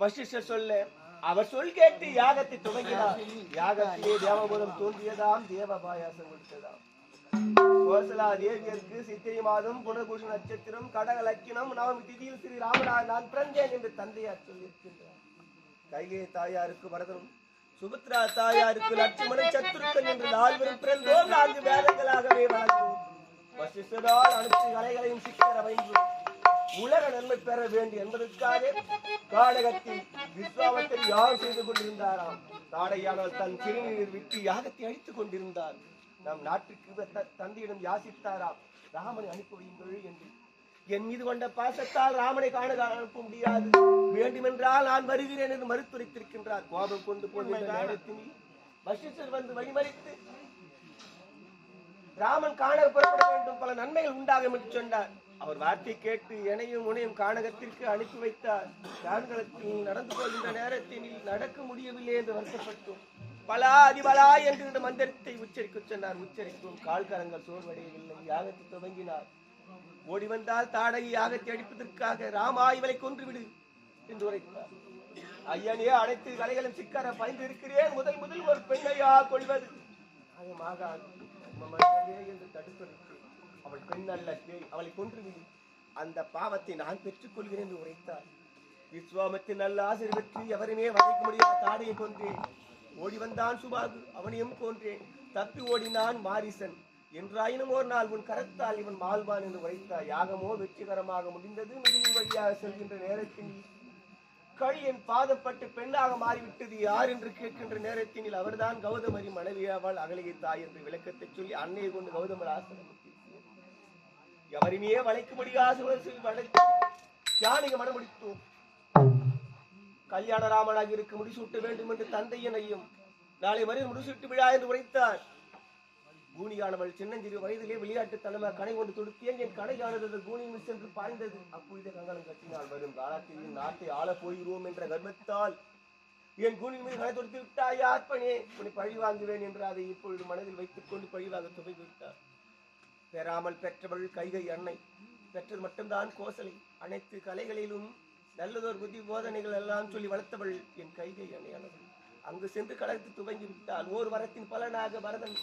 வசிஷ்டர் சொல்ல. அவர் சொல் கேட்டு யாகத்தை துவங்கினார் யாகத்திலே தேவபுரம் தோன்றியதாம் தேவ பாயாசம் கொடுத்ததாம். கோசலா தேவியருக்கு சித்திரை மாதம் புனர்பூஷ நட்சத்திரம் கடக லக்கினம் நவமி திதியில் ஸ்ரீ ராமனா நான் பிறந்தேன் என்று தந்தையார் சொல்லியிருக்கின்றார். கைகை தாயாருக்கு பரதனும் சுபத்ரா தாயாருக்கு லட்சுமணன் சத்துருக்கன் என்று நால்வரும் பிறந்தோம் நான்கு வேதங்களாகவே வளர்ந்தோம் வசிஷ்டரால் அனைத்து கலைகளையும் சிக்கர வைந்தோம் உலக நன்மை பெற வேண்டும் என்பதற்காக காடகத்தில் விஸ்வாமத்தில் யாகம் செய்து கொண்டிருந்தாராம் தாடையானால் தன் திருநீர் விட்டு யாகத்தை அழித்துக் கொண்டிருந்தார். நம் நாட்டுக்கு தந்தையிடம் யாசித்தாராம் ராமனை அனுப்பி வையுங்கள் என்று. என் மீது கொண்ட பாசத்தால் ராமனை காண அனுப்ப முடியாது. வேண்டுமென்றால் நான் வருகிறேன் என்று மறுத்துரைத்திருக்கின்றார். கோபம் கொண்டு போன நேரத்தில் வசிஷ்டர் வந்து வழிமறித்து ராமன் காண புறப்பட வேண்டும். பல நன்மைகள் உண்டாகும் என்று சொன்னார். அவர் வார்த்தை கேட்டு எனையும் உனையும் காணகத்திற்கு அனுப்பி வைத்தார். காண்களத்தில் நடந்து கொள்கின்ற நேரத்தில் நடக்க முடியவில்லை என்று வருத்தப்பட்டோம். பலா அதிபலா என்று இந்த மந்திரத்தை உச்சரிக்க சொன்னார். உச்சரிக்கும் கால்கரங்கள் சோர்வடையவில்லை. யாகத்தை துவங்கினார். ஓடி வந்தால் தாடகி யாகத்தை அடிப்பதற்காக ராமா இவளை கொன்றுவிடு என்று உரைத்தார். ஐயனே அனைத்து கலைகளும் சிக்கர பயந்து இருக்கிறேன் முதல் முதல் ஒரு பெண்ணையா கொள்வது. நியாயமாக என்று தடுத்துரைத்து அவள் பெண் அல்ல பேய். அவளை கொன்றுவிடு. அந்த பாவத்தை நான் பெற்றுக் கொள்கிறேன் என்று உரைத்தார் விஸ்வாமத்தின் நல்ல ஆசிரியர் வெற்றி எவருமே வதைக்க முடியாத தாடையை கொன்றேன். ஓடி வந்தான் சுபாகு அவனையும் கொன்றேன். தப்பி ஓடினான் மாரிசன் என்றாயினும் ஒரு நாள் உன் கரத்தால் இவன் மால்வான் என்று உரைத்தார் யாகமோ வெற்றிகரமாக முடிந்தது மிகுதியின் வழியாக செல்கின்ற நேரத்தில். கள் பாதப்பட்டு பெண்ணாக மாறிவிட்டது யார் என்று கேட்கின்ற நேரத்தினில் அவர்தான் கௌதமரி மனைவியாவாள் அகலிகை தாய் என்று விளக்கத்தை சொல்லி அன்னையை கொண்டு கௌதமர் ஆசிரமம் எவருமே வளைக்க முடியாத யானைங்க யானைக்கு மனமுடித்தோம். கல்யாண ராமனாக இருக்க முடிசூட்ட வேண்டும் என்று தந்தையனையும் நாளை வரை முடிசூட்டு விழா என்று உரைத்தார். கூனியானவள் சின்னஞ்சிறு வயதிலே விளையாட்டு தலைமை கனை கொண்டு தொடுத்தேன். என் கடையானது கூனியில் சென்று பாய்ந்தது. அப்பொழுதே கங்கணம் கட்டினால் வரும் காலத்தில் நாட்டை ஆள போகிறோம் என்ற கர்வத்தால் என் கூனின் மீது கனை தொடுத்து விட்டாய் ஆர்ப்பனே உன்னை பழி வாங்குவேன் என்று அதை இப்பொழுது மனதில் வைத்துக் கொண்டு பழிவாங்க துவைத்து விட்டார். பெறாமல் பெற்றவள் கைகை அன்னை. பெற்றது மட்டும்தான் கோசலை. அனைத்து கலைகளிலும் நல்லதொரு புத்தி போதனைகள் எல்லாம் சொல்லி வளர்த்தவள் என் கைகை அன்னையானவள் அங்கு சென்று கலந்து துவங்கி விட்டால் ஓர் வரத்தின் பலனாக வரதன்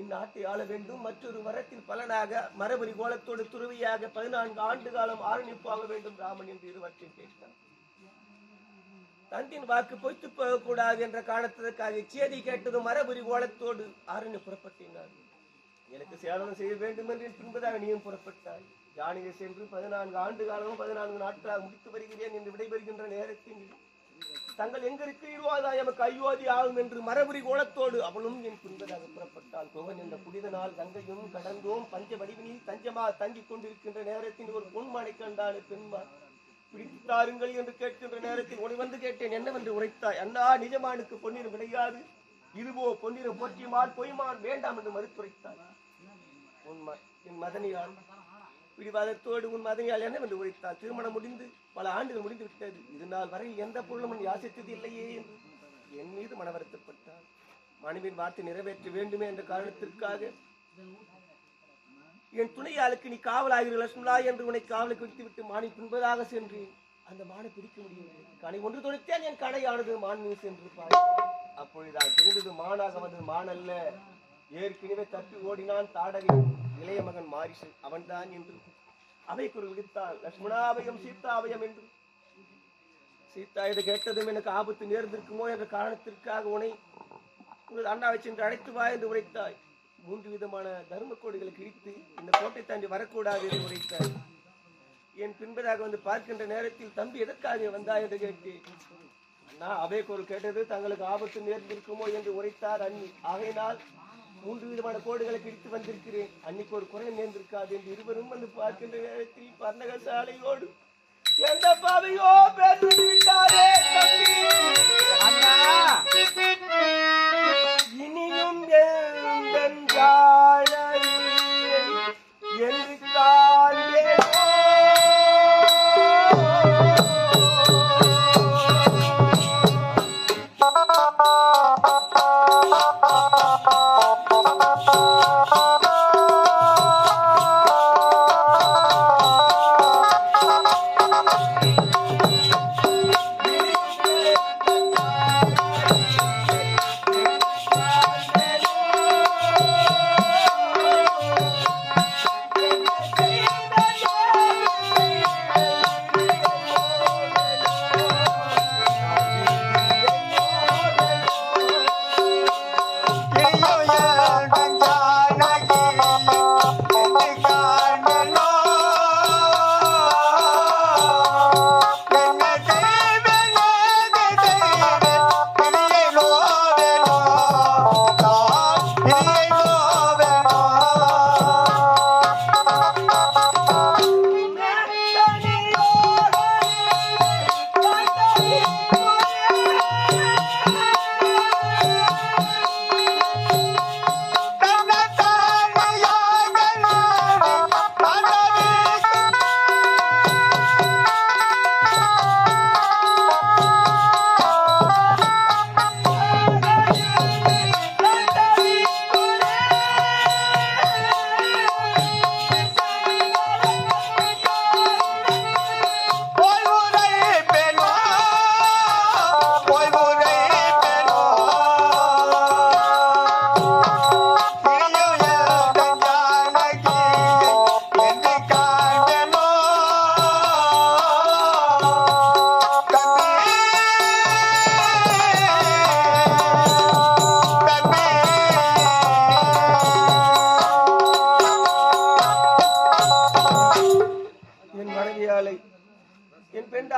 இந்நாட்டை ஆள வேண்டும். மற்றொரு வரத்தின் பலனாக மரபுரி கோலத்தோடு துறவியாக பதினான்கு ஆண்டு காலம் ஆரணிப்பாக வேண்டும் ராமன் என்று இருவற்றை கேட்டான். தந்தின் வாக்கு பொய்த்து போகக்கூடாது என்ற காரணத்திற்காக சேதி கேட்டதும் மரபுரி கோலத்தோடு ஆரணி புறப்பட்டினார்கள் எனக்கு சேவனம் செய்ய வேண்டும் என்று பின்பதாக நீயும் புறப்பட்டாய். யானையை சென்று பதினான்கு ஆண்டு காலமும் பதினான்கு நாட்களாக முடித்து வருகிறேன் என்று விடைபெறுகின்ற நேரத்தில் தங்கள் எங்கிருக்கு இருவாதா எமக்கு ஐயோதி ஆகும் என்று மரபுரி கோலத்தோடு அவளும் என் பின்பதாக புறப்பட்டாள் கோவன் என்ற புனித நாள் கங்கையும் கடந்தோம் பஞ்ச வடிவினில் தஞ்சமாக தங்கிக் கொண்டிருக்கின்ற நேரத்தில் ஒரு பொன்மானை கண்டாள் பெண்மான் பிடித்து தாருங்கள் என்று கேட்கின்ற நேரத்தில் உன்னை வந்து கேட்டேன். என்னவென்று உரைத்தாய்? அண்ணா நிஜமானுக்கு பொன்னிறம் கிடையாது. இதுவோ பொன்னிற போற்றியமால் பொய்மான் வேண்டாம் என்று மறுத்துரைத்தார் உன் ம- என் மதனியால் பிடிவாதத்தோடு உன் மதனியால் என்னவென்று உரைத்தார் திருமணம் முடிந்து பல ஆண்டுகள் முடிந்து விட்டது இதனால் வரை எந்த பொருளும் நீ யாசித்தது இல்லையே என்று என் மீது மன வருத்தப்பட்டாள் மனைவின் வார்த்தை நிறைவேற்ற வேண்டுமே என்ற காரணத்திற்காக என் துணையாளுக்கு நீ காவலாகிறீர்கள் லட்சுமலா என்று உன்னை காவலுக்கு விட்டுவிட்டு மானி துன்பதாக சென்றேன். அந்த மானை பிடிக்க முடியவில்லை. கனை ஒன்று தொடுத்தேன் என் கடையானது மான் மீது சென்று பார் அப்பொழுது தெரிந்தது மானாக வந்தது மான் அல்ல. ஏற்கனவே தப்பி ஓடினான் தாடகை இளைய மகன் மாரிசன் அவன்தான் என்று. அவை குரு விடுத்தான் லட்சுமணாபயம் சீதாபயம் என்று. சீதா இதை கேட்டதும் எனக்கு ஆபத்து நேர்ந்திருக்குமோ என்ற காரணத்திற்காக உனை உனது அண்ணாவை சென்று அழைத்து வா என்று உரைத்தாய். மூன்று விதமான தர்ம கோடுகளை கிழித்து இந்த கோட்டை தாண்டி வரக்கூடாது என்று உரைத்தாய். என் பின்பதாக வந்து பார்க்கின்ற நேரத்தில் தம்பி எதற்காக வந்தாய்? என்று கேட்டேன் அண்ணா அவை குரல் கேட்டது தங்களுக்கு ஆபத்து நேர்ந்திருக்குமோ? என்று உரைத்தார் அண்ணி. ஆகையினால் மூன்று விதமான கோடுகளை பிடித்து வந்திருக்கிறேன். அன்னைக்கு ஒரு குறை நேர்ந்திருக்காது என்று இருவரும் வந்து பார்க்கின்ற நேரத்தில் பர்ணக சாலையோடு எந்த பாவையோ பேசி விட்டார்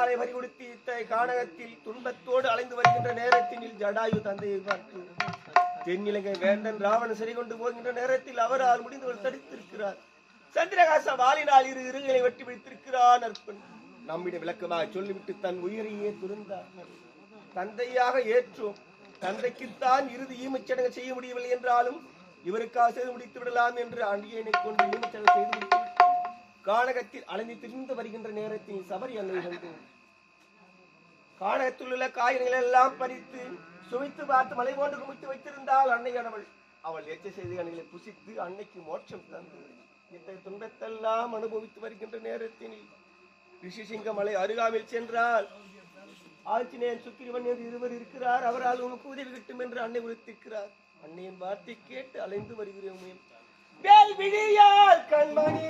என் பெண்டாலை வரிகொடுத்து இத்தகைய கானகத்தில் துன்பத்தோடு அலைந்து வருகின்ற நேரத்தில் ஜடாயு தந்தையை பார்த்து தென்னிலங்கை வேந்தன் ராவணன் சிறை கொண்டு போகின்ற நேரத்தில் அவரால் முடிந்தவர் தடுத்திருக்கிறார். சந்திரகாச வாலினால் இரு இருகளை வெட்டி பிடித்திருக்கிறான் அற்பன். நம்மிடம் விளக்கமாக சொல்லிவிட்டு தன் உயிரையே துறந்தார். தந்தையாக ஏற்றோம். தந்தைக்குத்தான் இறுதி ஈமச்சடங்கு செய்ய முடியவில்லை என்றாலும் இவருக்காக செய்து முடித்து விடலாம் என்று அண்டியனை கொண்டு ஈமச்சடங்கு செய்து முடித்து கானகத்தில் அலைந்து திரிந்து வருகின்ற நேரத்தில் சபரி அன்னை வந்து கானகத்தில் உள்ள காய்கறிகள் எல்லாம் பறித்து சுவைத்து பார்த்து மலை போன்று குமித்து வைத்திருந்தால் அன்னையானவள் அவள் எச்ச செய்திகளை புசித்து அன்னைக்கு மோட்சம் தந்து இத்தகைய துன்பத்தெல்லாம் அனுபவித்து வருகின்ற நேரத்தில் ரிஷிசிங்க மலை அருகாமையில் சென்றால் ஆஞ்சநேயன் சுக்கிரவன் என்று இருவர் இருக்கிறார். அவரால் உனக்கு உதவி கிட்டும் என்று அன்னை உறுத்திருக்கிறார். அன்னையின் வார்த்தை கேட்டு அலைந்து வருகிறோமே. வேல் விழியால் கண்மணி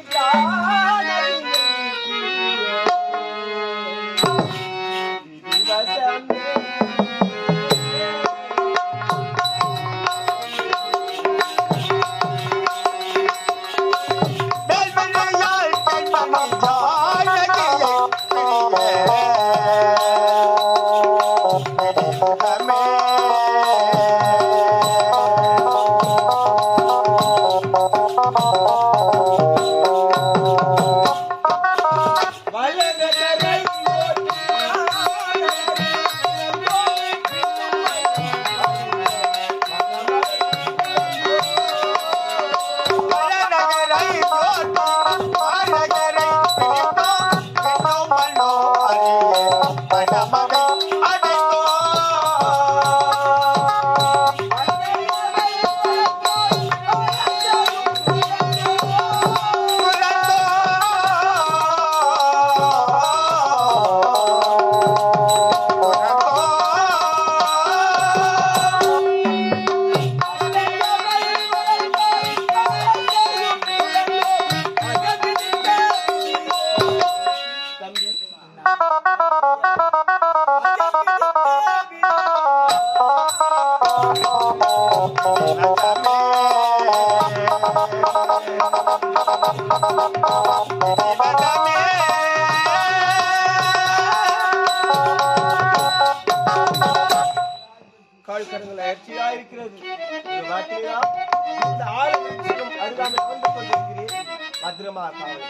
கரங்கள் அயற்சியா இருக்கிறது இந்த வார்த்தையெல்லாம் இந்த ஆளுநரும் அருகாமல் கொண்டு கொண்டிருக்கிறேன் பத்திரமா காவல்